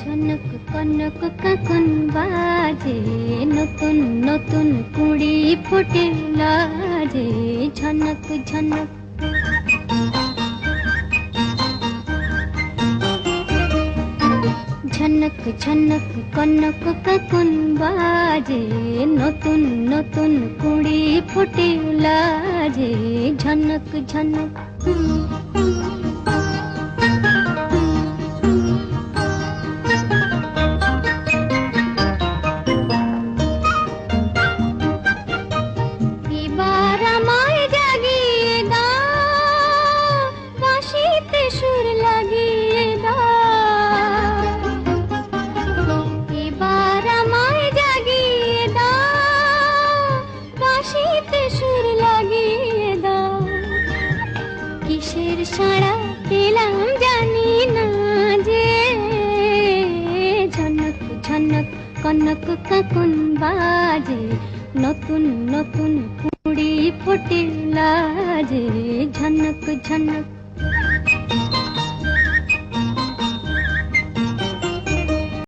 ঝনক কনক কাকন বাজে, নতুন নতুন কুড়ি ফুটে লাজে, ঝনক ঝনক। ঝনক ঝনক কনক কাকন বাজে, নতুন নতুন কুড়ি ফুটে লাজে, ঝনক ঝনক। বাঁশিতে সুর লাগিয়ে দাও। কিসের সাড়া পেলাম জানি না যে। ঝনক ঝনক, কনক, কাকুন বাজে, নতুন নতুন কুড়ি ফোটে লাজে। ঝনক ঝনক।